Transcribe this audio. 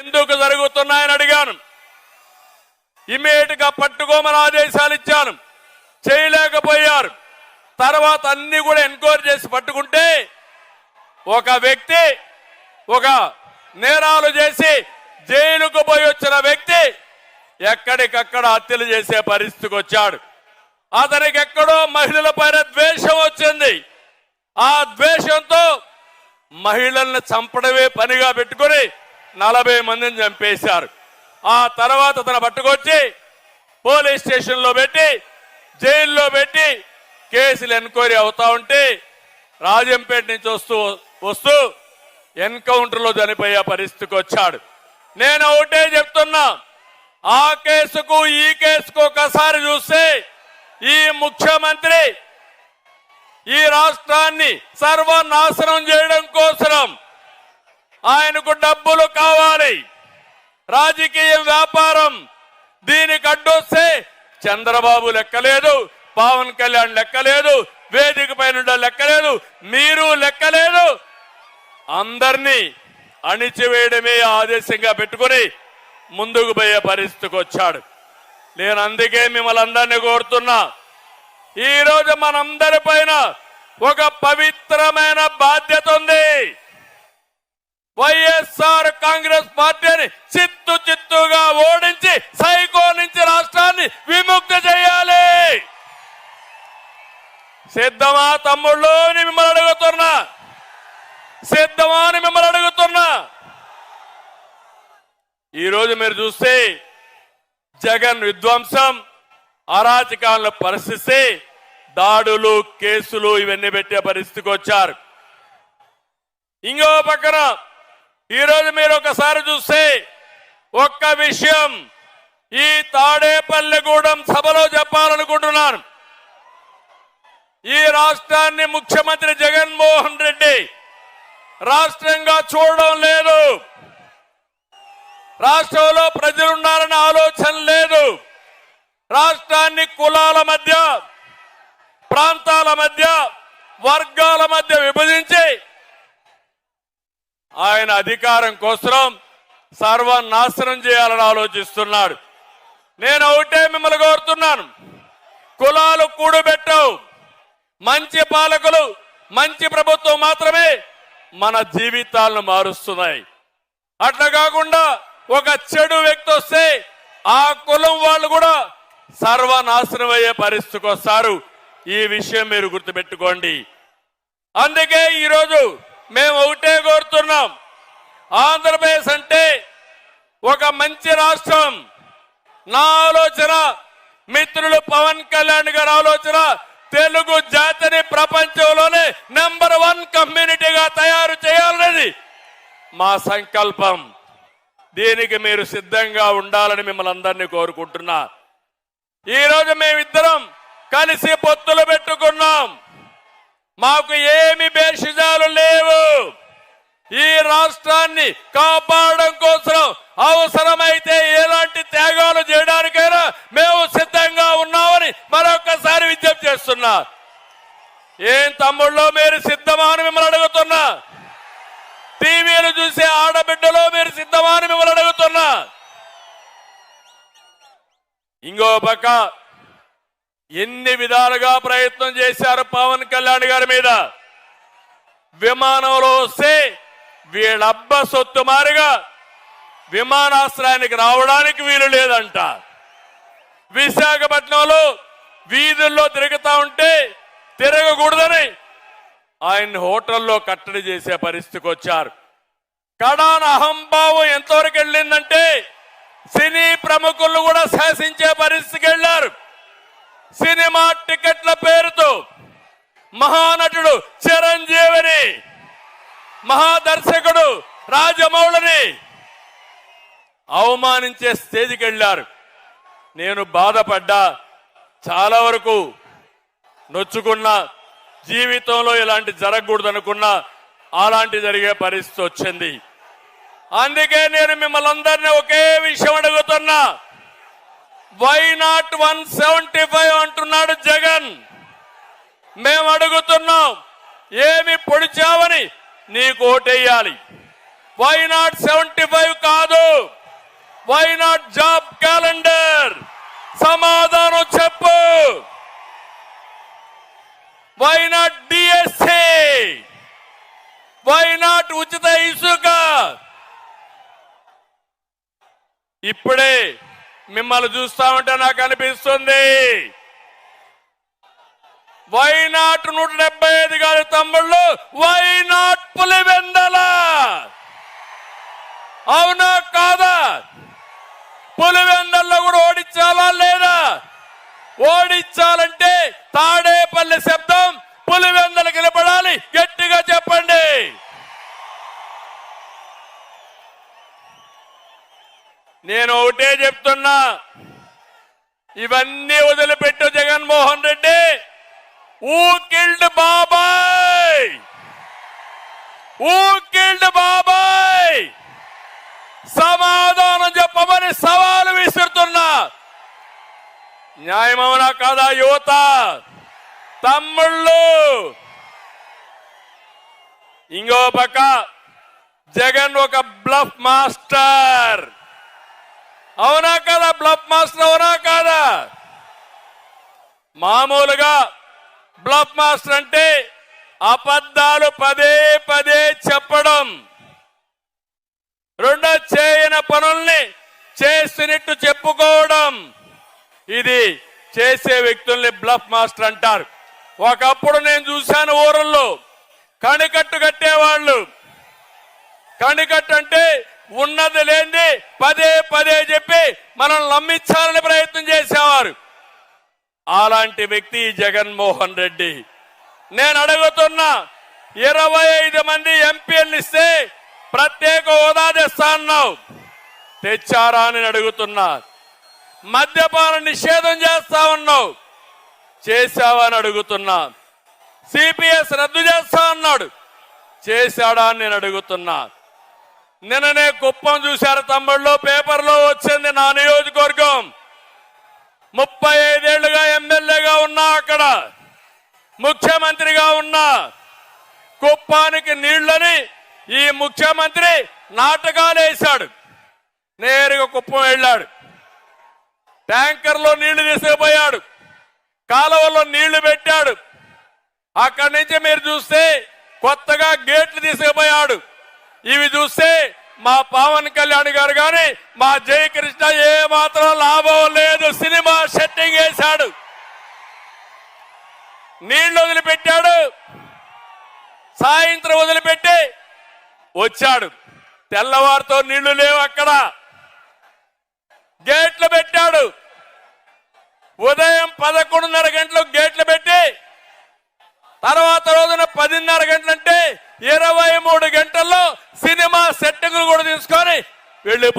ఎందుకు జరుగుతున్నాయని అడిగాను. ఇమీడియట్గా పట్టుకోమని ఆదేశాలు ఇచ్చాను. చేయలేకపోయారు. తర్వాత అన్ని కూడా ఎంక్వైరీ చేసి పట్టుకుంటే ఒక వ్యక్తి ఒక నేరాలు చేసి జైలుకు పోయి వచ్చిన వ్యక్తి ఎక్కడికక్కడ హత్యలు చేసే పరిస్థితికి వచ్చాడు. అతనికి ఎక్కడో మహిళల పైన ద్వేషం వచ్చింది. ఆ ద్వేషంతో మహిళల్ని చంపడమే పనిగా పెట్టుకుని నలభై మందిని చంపేశారు. ఆ తర్వాత తన పట్టుకొచ్చి పోలీస్ స్టేషన్లో పెట్టి జైల్లో పెట్టి కేసులు ఎన్క్వైరీ అవుతా ఉంటే రాజంపేట నుంచి వస్తూ వస్తూ ఎన్కౌంటర్లో చనిపోయే పరిస్థితికి వచ్చాడు. నేను ఒకటే చెప్తున్నా ఆ కేసుకు ఈ కేసుకు ఒకసారి చూస్తే ఈ ముఖ్యమంత్రి ఈ రాష్ట్రాన్ని సర్వనాశనం చేయడం కోసం ఆయనకు డబ్బులు కావాలి. రాజకీయ వ్యాపారం దీనికి అడ్డొస్తే చంద్రబాబు లెక్కలేదు పవన్ కళ్యాణ్ లెక్కలేదు వేదిక పైన లెక్కలేదు మీరు లెక్కలేదు. అందరినీ అణిచివేయడమే ఆదేశంగా పెట్టుకుని ముందుకు పోయే పరిస్థితికి వచ్చాడు. నేను అందుకే మిమ్మల్ని అందరినీ కోరుతున్నా. ఈరోజు మనందరి పైన ఒక పవిత్రమైన బాధ్యత ఉంది. వైఎస్ఆర్ కాంగ్రెస్ పార్టీని చిత్తు చిత్తుగా ఓడించి సైకో నుంచి రాష్ట్రాన్ని విముక్తి చేయాలి. సిద్ధమా తమ్ముళ్ళు అని మిమ్మల్ని అడుగుతున్నా. సిద్ధమా అని మిమ్మల్ని అడుగుతున్నా. ఈరోజు మీరు చూస్తే జగన్ విధ్వంసం అరాచకాలను పరిస్థితి దాడులు కేసులు ఇవన్నీ పెట్టే పరిస్థితికి వచ్చారు. ఇంకో పక్కన ఈరోజు మీరు ఒకసారి చూస్తే ఒక్క విషయం ఈ తాడేపల్లిగూడెం సభలో చెప్పాలనుకుంటున్నాను. ఈ రాష్ట్రాన్ని ముఖ్యమంత్రి జగన్మోహన్ రెడ్డి రాష్ట్రంగా చూడడం లేదు. రాష్ట్రంలో ప్రజలున్నారన్న ఆలోచన లేదు. రాష్ట్రాన్ని కులాల మధ్య ప్రాంతాల మధ్య వర్గాల మధ్య విభజించి ఆయన అధికారం కోసం సర్వనాశనం చేయాలని ఆలోచిస్తున్నాడు. నేను ఒకటే మిమ్మల్ని కోరుతున్నాను. కులాలు కూడబెట్టవు. మంచి పాలకులు మంచి ప్రభుత్వం మాత్రమే మన జీవితాలను మారుస్తున్నాయి. అట్లా కాకుండా ఒక చెడు వ్యక్తి వస్తే ఆ కులం వాళ్ళు కూడా సర్వనాశనం అయ్యే పరిస్థితికి వస్తారు. ఈ విషయం మీరు గుర్తుపెట్టుకోండి. అందుకే ఈరోజు మేము ఒకటే కోరుతున్నాం. ఆంధ్రప్రదేశ్ అంటే ఒక మంచి రాష్ట్రం. నా ఆలోచన మిత్రులు పవన్ కళ్యాణ్ గారి ఆలోచన తెలుగు జాతిని ప్రపంచంలోనే నెంబర్ వన్ కమ్యూనిటీగా తయారు చేయాలనేది మా సంకల్పం. దీనికి మీరు సిద్ధంగా ఉండాలని మిమ్మల్ని అందరినీ కోరుకుంటున్నా. ఈరోజు మేమిద్దరం కలిసి పొత్తులు పెట్టుకున్నాం. మాకు ఏమి భేషజాలు లేవు. ఈ రాష్ట్రాన్ని కాపాడడం కోసం అవసరమైతే ఎలాంటి త్యాగాలు చేయడానికైనా మేము సిద్ధంగా ఉన్నామని మరొకసారి విజ్ఞప్తి చేస్తున్నా. ఏం తమ్ముళ్ళు మీరు సిద్ధమా అని మిమ్మల్ని అడుగుతున్నా. టీవీలు చూసే ఆడబిడ్డలో మీరు సిద్ధమా అని మిమ్మల్ని అడుగుతున్నా. ఇంకో పక్క ఎన్ని విధాలుగా ప్రయత్నం చేశారు పవన్ కళ్యాణ్ గారి మీద. విమానంలో వస్తే వీళ్ళబ్బ సొత్తు మారిగా విమానాశ్రయానికి రావడానికి వీలు లేదంట. విశాఖపట్నంలో వీధుల్లో తిరుగుతా ఉంటే తిరగకూడదని ఆయన్ని హోటల్లో కట్టడి చేసే పరిస్థితికి వచ్చారు. కడాన అహంభావం ఎంతవరకు వెళ్ళిందంటే సినీ ప్రముఖులు కూడా శాసించే పరిస్థితికి వెళ్ళారు. సినిమా టికెట్ల పేరుతో మహానటుడు చిరంజీవిని మహాదర్శకుడు రాజమౌళిని అవమానించే స్టేజ్కి వెళ్ళారు. నేను బాధపడ్డా చాలా వరకు నొచ్చుకున్నా జీవితంలో ఇలాంటి జరగకూడదు అనుకున్నా అలాంటి జరిగే పరిస్థితి వచ్చింది. అందుకే నేను మిమ్మల్ని అందరినీ ఒకే విషయం అడుగుతున్నా. Why not one seventy five అంటున్నాడు జగన్. మేము అడుగుతున్నాం ఏమి పొడిచావని నీకు ఓటేయాలి. వై నాట్ సెవెంటీ ఫైవ్ కాదు? వై నాట్ జాబ్ క్యాలెండర్ సమాధానం చెప్పు. Why not DSC why not ఉచిత ఇసుక? ఇప్పుడే మిమ్మల్ని చూస్తా ఉంటే నాకు అనిపిస్తుంది. వై నాట్ నూట డెబ్బై ఐదు గారి తమ్ముళ్ళు? వై నాట్ పులివెందల అవునా కాదా? పులివెందల్లో కూడా ఓడించాలా లేదా? ఓడించాలంటే తాడేపల్లి శబ్దం పులివెందలకు నిలబడాలి గట్టిగా చెప్పండి. నేను ఒకటే చెప్తున్నా. ఇవన్నీ వదిలిపెట్టు జగన్మోహన్ రెడ్డి. ఊ కిల్డ్ బాబాయ్. ఊ కిల్డ్ బాబాయ్. సమాధానం చెప్పమని సవాలు విసురుతున్నా. న్యాయమవునా కాదా యువత? తమ్ముళ్ళు! ఇంకో పక్క జగన్ ఒక బ్లఫ్ మాస్టర్. అవునా కదా? బ్లఫ్ మాస్టర్ అవునా కాదా? మామూలుగా బ్లఫ్ మాస్టర్ అంటే అబద్ధాలు పదే పదే చెప్పడం. రెండో చేసినట్టు చెప్పుకోవడం. ఇది చేసే వ్యక్తుల్ని బ్లఫ్ మాస్టర్ అంటారు. ఒకప్పుడు నేను చూశాను ఊరల్లో. కణికట్టు కట్టేవాళ్ళు. కణికట్టు అంటే ఉన్నది లేని పదే పదే చెప్పి మనం నమ్మించాలని ప్రయత్నం చేసేవారు. అలాంటి వ్యక్తి జగన్మోహన్ రెడ్డి. నేను అడుగుతున్నా ఇరవై ఐదు మంది ఎంపీలు ఇస్తే ప్రత్యేక హోదా తెస్తా అన్నావు. తెచ్చారా అని అడుగుతున్నా. మద్యపాన నిషేధం చేస్తా ఉన్నావు. చేశావా అని అడుగుతున్నా. సిపిఎస్ రద్దు చేస్తా అన్నాడు. చేశాడా అని నేను అడుగుతున్నా. నిన్ననే కుప్పం చూశారు తమ్ముళ్ళు పేపర్లో వచ్చింది నా నియోజకవర్గం. ముప్పై ఐదేళ్ళుగా ఎమ్మెల్యేగా ఉన్నా అక్కడ. ముఖ్యమంత్రిగా ఉన్నా. కుప్పానికి నీళ్ళని ఈ ముఖ్యమంత్రి నాటకాలు వేశాడు. నేరుగా కుప్పం వెళ్ళాడు. ట్యాంకర్లో నీళ్ళు తీసుకుపోయాడు. కాలువలో నీళ్ళు పెట్టాడు. అక్కడి నుంచి మీరు చూస్తే కొత్తగా గేట్లు తీసుకుపోయాడు. ఇవి చూస్తే మా పవన్ కళ్యాణ్ గారు కానీ మా జయకృష్ణ ఏ మాత్రం లాభం లేదు. సినిమా సెట్టింగ్ వేశాడు. నీళ్ళు వదిలిపెట్టాడు. సాయంత్రం వదిలిపెట్టి వచ్చాడు. తెల్లవారితో నీళ్ళు లేవు అక్కడ. గేట్లు పెట్టాడు. ఉదయం పదకొండున్నర గంటలకు గేట్లు పెట్టి తర్వాత రోజున పదిన్నర గంటలంటే ఇరవై మూడు గంటల్లో సినిమా సెట్టింగ్లు కూడా తీసుకొని వెళ్ళిపోయి